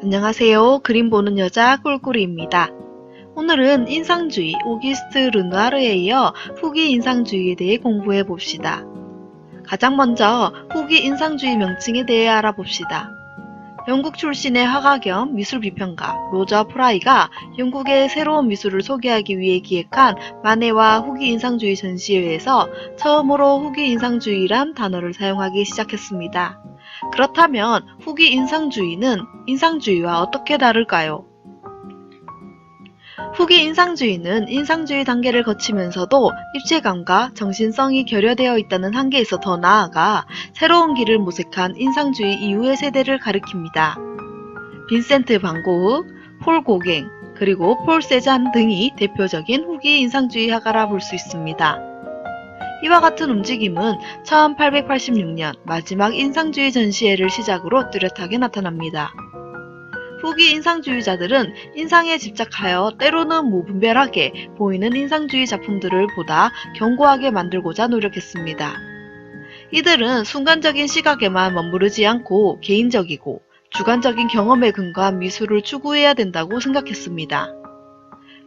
안녕하세요. 그림 보는 여자 꿀꿀이입니다. 오늘은 인상주의 오기스트 르누아르에 이어 후기 인상주의에 대해 공부해 봅시다. 가장 먼저 후기 인상주의 명칭에 대해 알아봅시다. 영국 출신의 화가 겸 미술 비평가 로저 프라이가 영국의 새로운 미술을 소개하기 위해 기획한 마네와 후기 인상주의 전시회에서 처음으로 후기 인상주의란 단어를 사용하기 시작했습니다. 그렇다면 후기 인상주의는 인상주의와 어떻게 다를까요? 후기 인상주의는 인상주의 단계를 거치면서도 입체감과 정신성이 결여되어 있다는 한계에서 더 나아가 새로운 길을 모색한 인상주의 이후의 세대를 가리킵니다. 빈센트 반 고흐, 폴 고갱, 그리고 폴 세잔 등이 대표적인 후기 인상주의 화가라 볼 수 있습니다. 이와 같은 움직임은 1886년 마지막 인상주의 전시회를 시작으로 뚜렷하게 나타납니다. 후기 인상주의자들은 인상에 집착하여 때로는 무분별하게 보이는 인상주의 작품들을 보다 견고하게 만들고자 노력했습니다. 이들은 순간적인 시각에만 머무르지 않고 개인적이고 주관적인 경험에 근거한 미술을 추구해야 된다고 생각했습니다.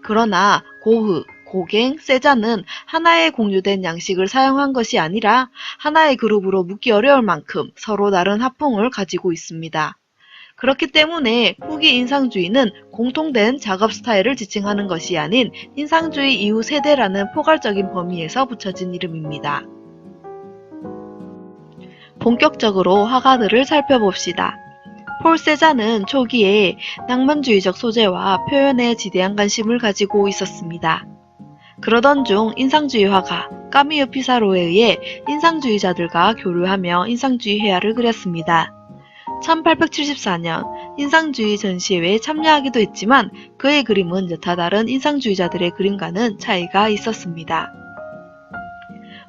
그러나 고흐, 고갱, 세자는 하나의 공유된 양식을 사용한 것이 아니라 하나의 그룹으로 묻기 어려울 만큼 서로 다른 화풍을 가지고 있습니다. 그렇기 때문에 후기 인상주의는 공통된 작업 스타일을 지칭하는 것이 아닌 인상주의 이후 세대라는 포괄적인 범위에서 붙여진 이름입니다. 본격적으로 화가들을 살펴봅시다. 폴 세자는 초기에 낭만주의적 소재와 표현에 지대한 관심을 가지고 있었습니다. 그러던 중 인상주의 화가 까미유 피사로에 의해 인상주의자들과 교류하며 인상주의 회화를 그렸습니다. 1874년 인상주의 전시회에 참여하기도 했지만 그의 그림은 여타 다른 인상주의자들의 그림과는 차이가 있었습니다.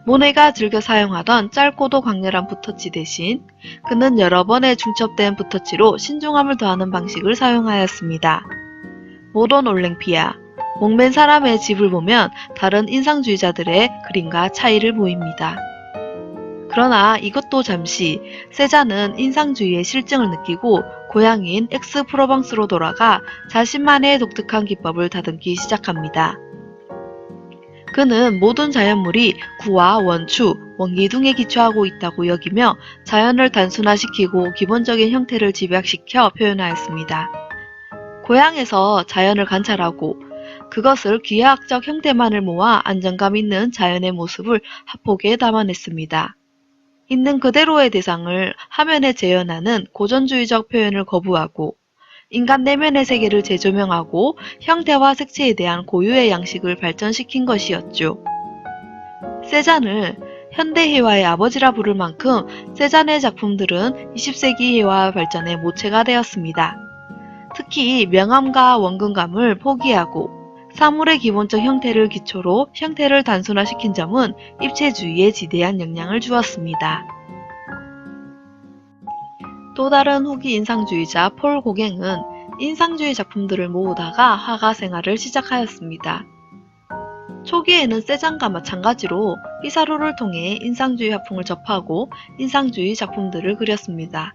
모네가 즐겨 사용하던 짧고도 강렬한 붓터치 대신 그는 여러 번의 중첩된 붓터치로 신중함을 더하는 방식을 사용하였습니다. 모던 올랭피아, 목맨 사람의 집을 보면 다른 인상주의자들의 그림과 차이를 보입니다. 그러나 이것도 잠시 세자는 인상주의의 실증을 느끼고 고향인 엑스 프로방스로 돌아가 자신만의 독특한 기법을 다듬기 시작합니다. 그는 모든 자연물이 구와 원추, 원기둥에 기초하고 있다고 여기며 자연을 단순화시키고 기본적인 형태를 집약시켜 표현하였습니다. 고향에서 자연을 관찰하고 그것을 기하학적 형태만을 모아 안정감 있는 자연의 모습을 합폭에 담아냈습니다. 있는 그대로의 대상을 화면에 재현하는 고전주의적 표현을 거부하고 인간 내면의 세계를 재조명하고 형태와 색채에 대한 고유의 양식을 발전시킨 것이었죠. 세잔을 현대회화의 아버지라 부를 만큼 세잔의 작품들은 20세기 회화 발전의 모체가 되었습니다. 특히 명암과 원근감을 포기하고 사물의 기본적 형태를 기초로 형태를 단순화시킨 점은 입체주의에 지대한 영향을 주었습니다. 또 다른 후기 인상주의자 폴 고갱은 인상주의 작품들을 모으다가 화가 생활을 시작하였습니다. 초기에는 세잔과 마찬가지로 피사로를 통해 인상주의 화풍을 접하고 인상주의 작품들을 그렸습니다.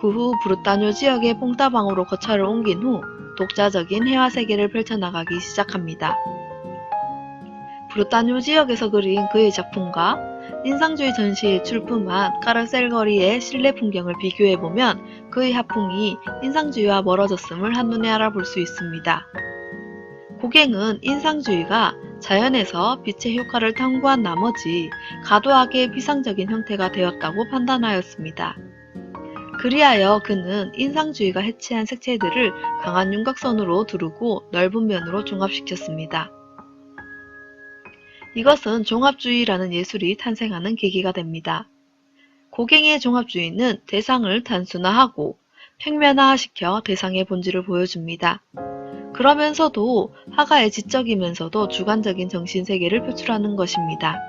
그 후 브루타뇨 지역의 퐁따방으로 거처를 옮긴 후 독자적인 해화 세계를 펼쳐나가기 시작합니다. 브루타뇨 지역에서 그린 그의 작품과 인상주의 전시에 출품한 까르셀 거리의 실내 풍경을 비교해보면 그의 화풍이 인상주의와 멀어졌음을 한눈에 알아볼 수 있습니다. 고갱은 인상주의가 자연에서 빛의 효과를 탐구한 나머지 과도하게 비상적인 형태가 되었다고 판단하였습니다. 그리하여 그는 인상주의가 해체한 색채들을 강한 윤곽선으로 두르고 넓은 면으로 종합시켰습니다. 이것은 종합주의라는 예술이 탄생하는 계기가 됩니다. 고갱의 종합주의는 대상을 단순화하고 평면화시켜 대상의 본질을 보여줍니다. 그러면서도 화가의 지적이면서도 주관적인 정신세계를 표출하는 것입니다.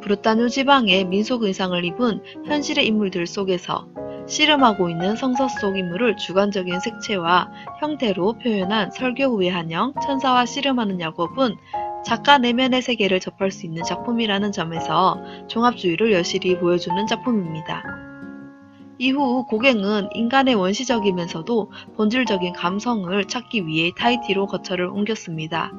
브루타뉴 지방의 민속 의상을 입은 현실의 인물들 속에서 씨름하고 있는 성서 속 인물을 주관적인 색채와 형태로 표현한 설교 후의 한영, 천사와 씨름하는 야곱은 작가 내면의 세계를 접할 수 있는 작품이라는 점에서 종합주의를 여실히 보여주는 작품입니다. 이후 고갱은 인간의 원시적이면서도 본질적인 감성을 찾기 위해 타이티로 거처를 옮겼습니다.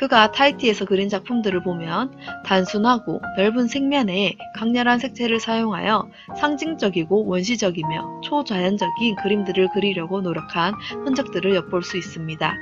그가 타이티에서 그린 작품들을 보면 단순하고 넓은 색면에 강렬한 색채를 사용하여 상징적이고 원시적이며 초자연적인 그림들을 그리려고 노력한 흔적들을 엿볼 수 있습니다.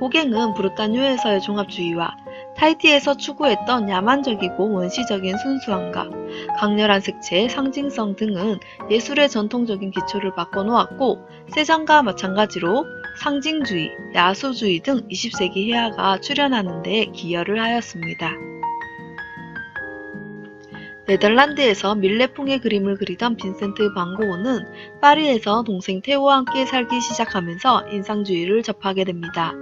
고갱은 브루타뉴에서의 종합주의와 타이티에서 추구했던 야만적이고 원시적인 순수함과 강렬한 색채, 상징성 등은 예술의 전통적인 기초를 바꿔놓았고 세잔과 마찬가지로 상징주의, 야수주의 등 20세기 해화가 출현하는 데 기여를 하였습니다. 네덜란드에서 밀레풍의 그림을 그리던 빈센트 반 고흐는 파리에서 동생 테오와 함께 살기 시작하면서 인상주의를 접하게 됩니다.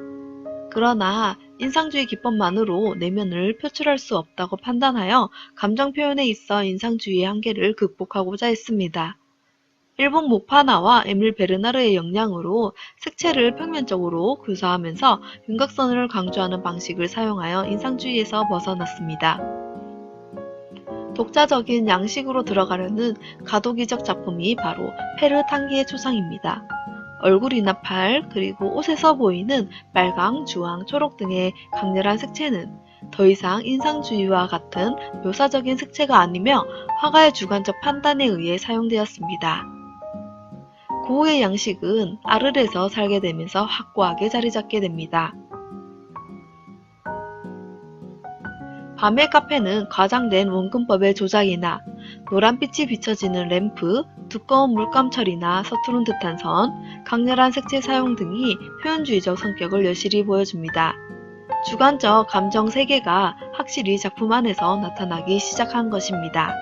그러나 인상주의 기법만으로 내면을 표출할 수 없다고 판단하여 감정 표현에 있어 인상주의의 한계를 극복하고자 했습니다. 일본 모파나와 에밀 베르나르의 영향으로 색채를 평면적으로 구사하면서 윤곽선을 강조하는 방식을 사용하여 인상주의에서 벗어났습니다. 독자적인 양식으로 들어가려는 가도기적 작품이 바로 페르 탄기의 초상입니다. 얼굴이나 팔, 그리고 옷에서 보이는 빨강, 주황, 초록 등의 강렬한 색채는 더 이상 인상주의와 같은 묘사적인 색채가 아니며 화가의 주관적 판단에 의해 사용되었습니다. 고흐의 양식은 아르에서 살게 되면서 확고하게 자리 잡게 됩니다. 밤의 카페는 과장된 원근법의 조작이나 노란빛이 비춰지는 램프, 두꺼운 물감 처리나 서투른 듯한 선, 강렬한 색채 사용 등이 표현주의적 성격을 여실히 보여줍니다. 주관적 감정 세계가 확실히 작품 안에서 나타나기 시작한 것입니다.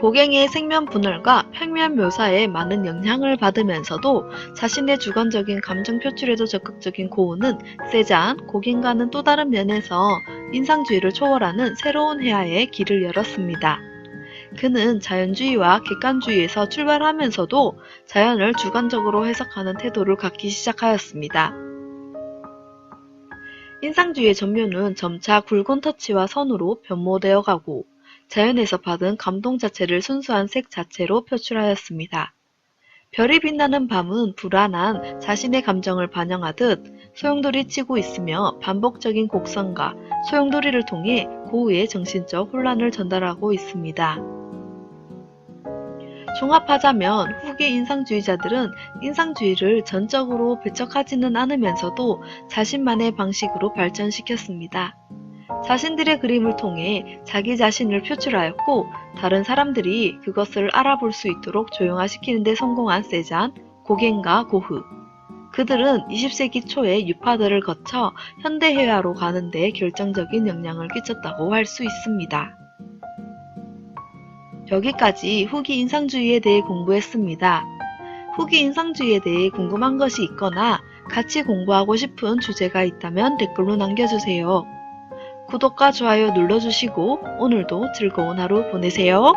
고갱의 생면 분할과 평면 묘사에 많은 영향을 받으면서도 자신의 주관적인 감정 표출에도 적극적인 고흐는 세잔, 고갱과는 또 다른 면에서 인상주의를 초월하는 새로운 해야의 길을 열었습니다. 그는 자연주의와 객관주의에서 출발하면서도 자연을 주관적으로 해석하는 태도를 갖기 시작하였습니다. 인상주의의 전면은 점차 굵은 터치와 선으로 변모되어 가고 자연에서 받은 감동 자체를 순수한 색 자체로 표출하였습니다. 별이 빛나는 밤은 불안한 자신의 감정을 반영하듯 소용돌이 치고 있으며 반복적인 곡선과 소용돌이를 통해 고흐의 정신적 혼란을 전달하고 있습니다. 종합하자면 후기 인상주의자들은 인상주의를 전적으로 배척하지는 않으면서도 자신만의 방식으로 발전시켰습니다. 자신들의 그림을 통해 자기 자신을 표출하였고 다른 사람들이 그것을 알아볼 수 있도록 조용화시키는 데 성공한 세잔, 고갱과 고흐. 그들은 20세기 초에 유파들을 거쳐 현대회화로 가는 데 결정적인 영향을 끼쳤다고 할 수 있습니다. 여기까지 후기 인상주의에 대해 공부했습니다. 후기 인상주의에 대해 궁금한 것이 있거나 같이 공부하고 싶은 주제가 있다면 댓글로 남겨주세요. 구독과 좋아요 눌러주시고 오늘도 즐거운 하루 보내세요.